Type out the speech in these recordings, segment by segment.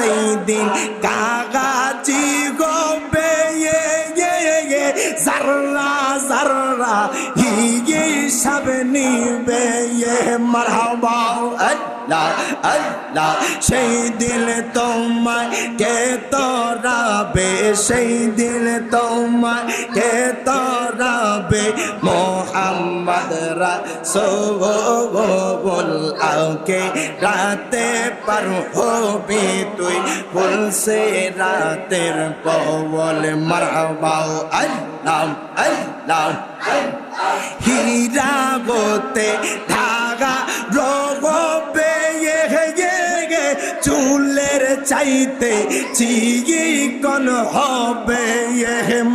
যেই দিন কাগাজি গবে জাররা জাররা, হিগে সব নিবে মারহাবা। আল্লাহ আল্লাহ, সেই দিল তোমায় কে তোরাবে? সেই দিল তোমায় কে তোরাবে? মোহাম্মদ রাসূল আকে রাতে পার হবি তুই। ফুলসে রাতের পবল মারহাবাও আল্লাহ আল্লাহ হীরা গোতে ধাগা রোগ পেয়ে গে চুলের চাইতে চিগি কোন হবে?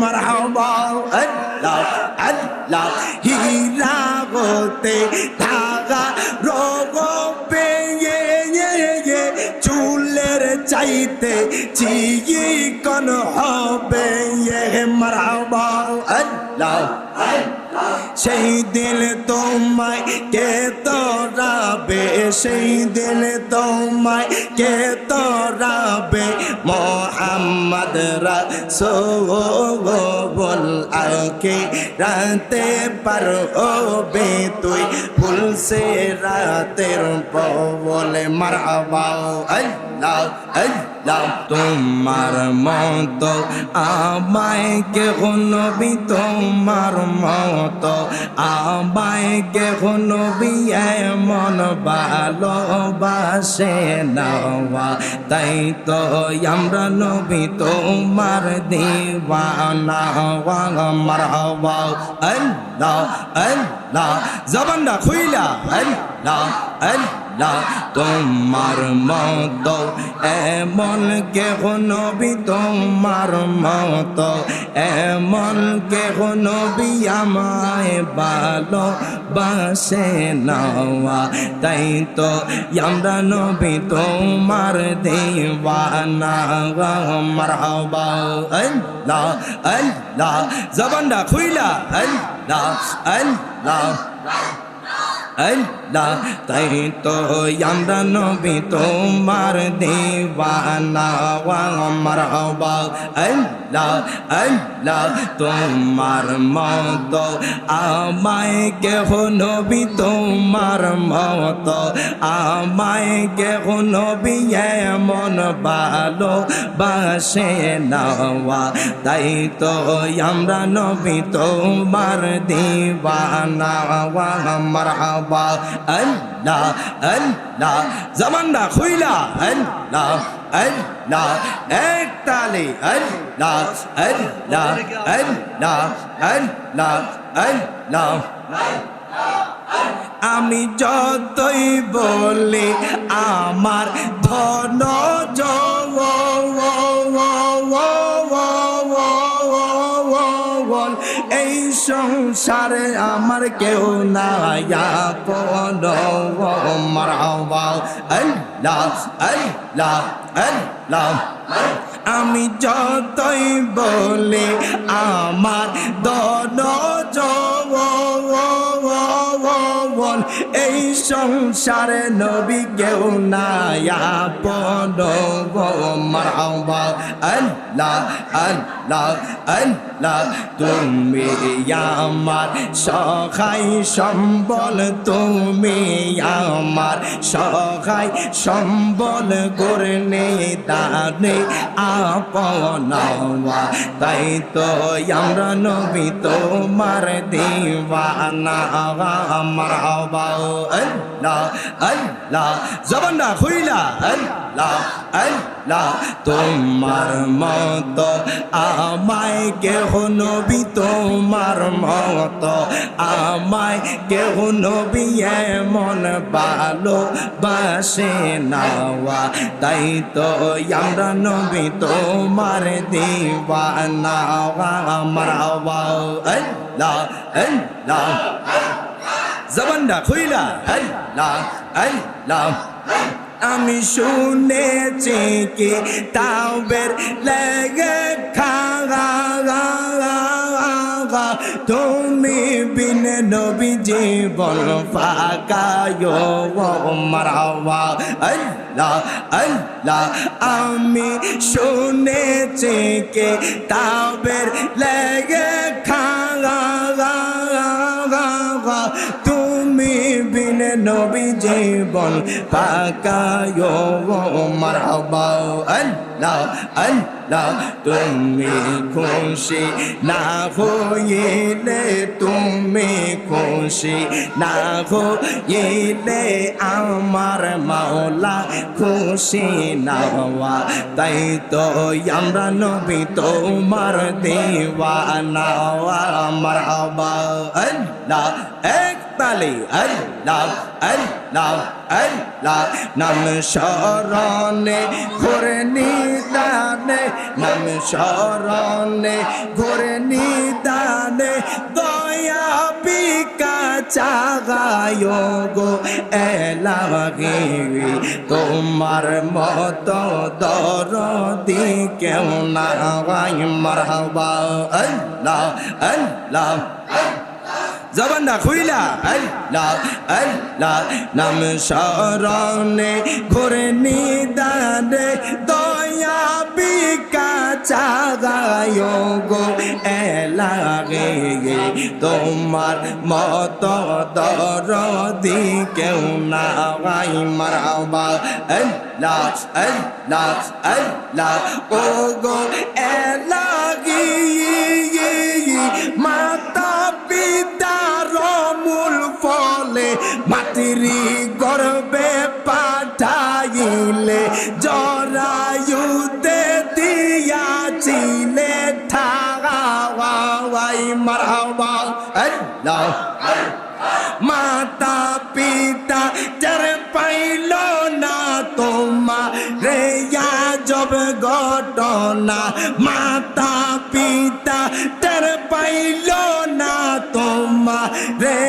মারহাবা, আল্লাহ আল্লাহ, হীরা গোতে ধাগা রোগ পেয়ে চুলের চাইতে চিগি কোন হবে? মারহাবা আল্লাহ। সেই দিল তোমায় কে তোরাবে? সেই দিল তোমায় কে তোরাবে? মোহাম্মদ রাসূল আকে রাতে পার ও বে তুই। ফুল সে রাতের বলে মারহাবা, আল্লাহ আল্লাহ, তোমার মতো আমায় কে নবী, তোমার মতো আমায় কেহ নবী এমন ভালোবাসে নাওয়া তাই তো আমরা নবী তোমার দিওয়ানা মারহাবা আল্লাহ আল্লাহ, জবানটা খুইলা। আল্লাহ আল্লাহ। তোমার মতো, এমন কেহ নবী তোমার মতো, এমন কেহ নবী আমায় ভালো বাসে নাওয়া। তাই তো আমরা নবী তোমার দেওয়ানা মারহাবা। আল্লাহ আল্লাহ, জবানটা খুইলা। আল্লাহ আল্লাহ আল্লাহ। তাই তো আমরা নবী তোমার দেওয়ানা আমার হবা আল্লাহ আল্লাহ তোমার মত, আমায় কেহ নবী তোমার মত, আমায় কেহ নবী এমন ভালো বাসে নাওয়া তাই তো আমরা নবী তোমার দেওয়ানা আমার হবা আল্লাহ আল্লাহ। জমানটা খুইলা, আল্লাহ আল্লাহ। এক তালে, আল্লাহ আল্লাহ আল্লাহ আল্লাহ আল্লাহ। আমি যতই বলি, আমার ধন জল সংসারে আমার কেউ না আপন আল্লাহ আমি যতই বলে আমার দন জবন এই সংসারে নবী কেউ নাই। আপন মারহাবা আল্লাহ আল্লাহ আল্লাহ, তুমি আমার সখাই সম্বল, তুমি আমার সখাই সম্বল করনে দানে আপনাওয়া তাই তো আমরা নবী তোমার দিওয়ানা, আমার হবা আল্লাহ আল্লাহ জবানটা খুইলা, আল্লাহ আল্লাহ, তোমার মত আমায় কেহ নবী, তোমার মত আমায় কেহ নবী এমন ভালো বাসে নাওয়া তাই তো আমরা নবী, তোমার দিওয়ানা আমার আল্লাহ আল্লাহ জবানটা খুইলা। আমি শুনেছি কি তাওবের লেগে খাগা তুমি বিন নবী জীবন ফাঁকায় মারহাবা আল্লাহ আল্লাহ আমি শুনেছি কে তাবের লেগে খাগা তুমি বিন নবী জীবন পাকায় মারহাবা আল্লাহ আল্লাহ তুমি খুশি না হইলে তুমি খুশি না হইলে আমার মাওলা খুশি না তাই তো আমরা নবী তোমার দেওয়ানা আমার হবা আল্লাহ, এক তালি, আল্লাহ আল্লাহ। নাম শরণে ঘুরে নিদানে নাম শরণে ঘুরে নিদানে দয়া বিকা চাগায় গো এলাগে তোমার মত দরদি কেউ না মারহাবা। আল্লাহ আল্লাহ জবানটা খুইলা। আল্লাহ আল্লাহ নাম শরণে ঘুরে নিদানে দয়া বিকা চাগায় গো এলাগে। তোমার মত দরদি কেউ না গাই মারাবা আল্লাহ আল্লাহ আল্লাহ ও গো এলাগি মাতা পিতা যার পাইল না তোমা রে জব ঘটনা। মাতা পিতা তার পাইল না তোমা রে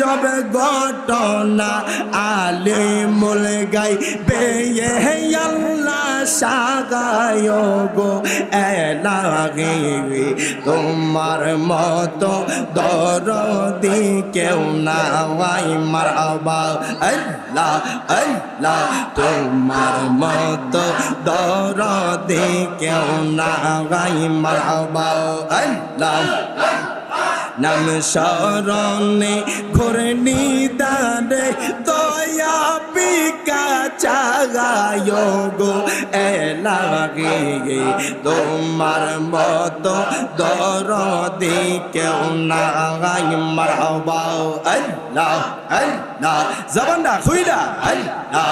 জব ঘটনা। আলে মুল গাই বেয়ে সাগায় গো এলাগে তোমার মতো দরদি কেউ না ওয়াই মারবা। আল্লাহ আল্লাহ, তোমার মতো দরদি কেউ না ওয়াই মারবা। আল্লাহ, নাম শরণে ঘুরে নিদানে দয়া পিকা চাগায় গো এলাগে তোমার মত দরদি কেউ না গাই মারবা আল্লাহ আল্লাহ জবানটা খুইলা আল্লাহ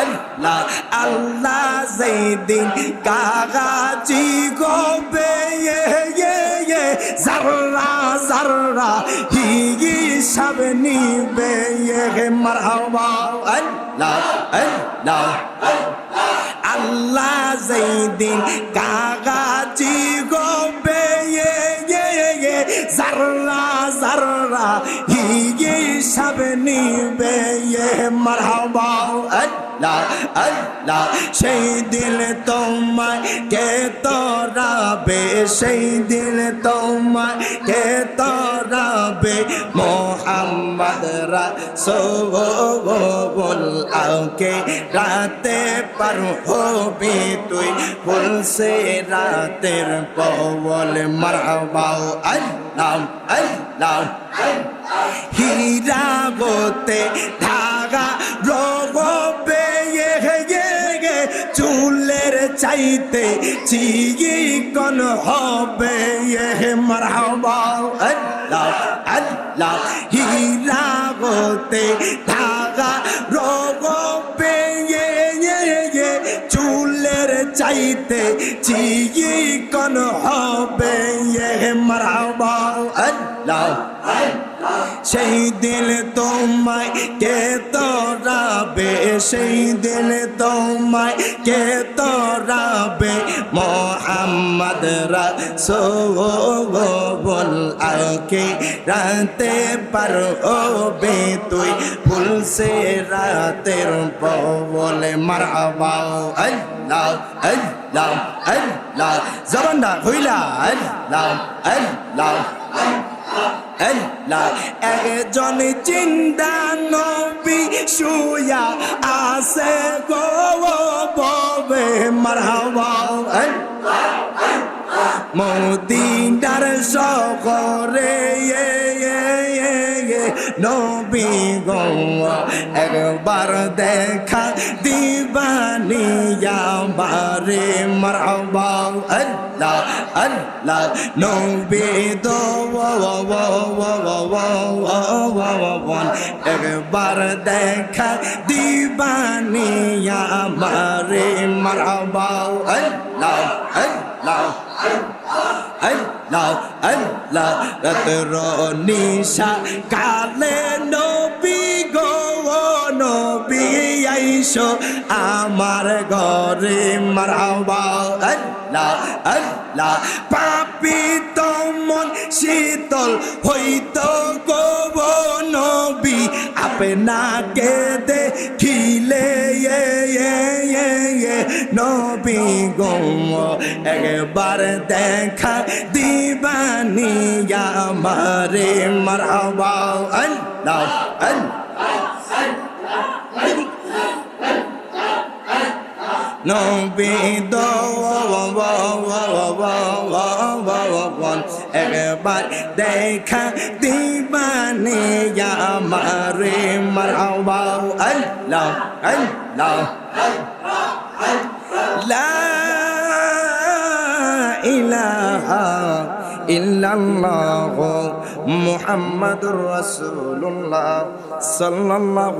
আল্লাহ আল্লাহ যেদিন কাগাজি গোবে জাররা জাররা হিগি সব নিবে মারহাবা। আল্লাহ আল্লাহ আল্লাহ যেদিন কাগাজি গোবে জাররা জাররা হিগি সব নিবে মারহাবা। আল্লাহ আল্লাহ সেই দিল তোমায় কে তোরাবে সেই দিল তোমায় কে তোরাবে মোহাম্মদ রাসূল আওকে রাতে পার হবি তুই ফুলসে রাতের পবল মারহাবা আল্লাহ আল্লাহ হীরা গোতে ধাগা রোগবে চুলের চাইতে চিগি কোন হবে মারহাবা আল্লাহ আল্লাহ হীরা গোতে ধাগা পেয়ে চুলের চাইতে চিগি কন হবে মারাবা আল্লাহ। সেই দিল তোমায় কে তোরাবে? সেই দিল তোমায় কে তোরাবে? মোহাম্মদ রসোল আকে রাতে পার ও বে তুই। ফুল সে রাতের বলে মারহাবা, আল্লাহ আল্লাহ আল্লাহ। জবানটা হইলা আল্লাহ আল্লাহ। একজন চিন্তা নবী শুয়া আসে গো ববে মারহাবা। মদিনার এ, নবী গো একবার দেখা দিবানিয়া বারে মারহাবা। আল্লাহ আল্লাহ, নবী দো একবার দেখা দিবানিয়া মারে মারহাবা আল্লাহ আল্লাহ আল্লাহ আল্লাহ রাতর নিশা কালে নবী গো নবী আইসো আমার ঘরে মারহাবা আল্লাহ আল্লাহ পাপি মন শীতল, হইতো গো নবী। আপনাকে দেখিলে নবী গো। একবার দেখা দিবানিয়া মারে মারহাবা। আল্লাহ আল্লাহ। একবার দেখা দিবানে আমারে মারহাবা আল্লাহ আল্লাহ লা ইলাহা ইল্লাল্লাহ মুহাম্মাদুর রাসূলুল্লাহ সাল্লাল্লাহু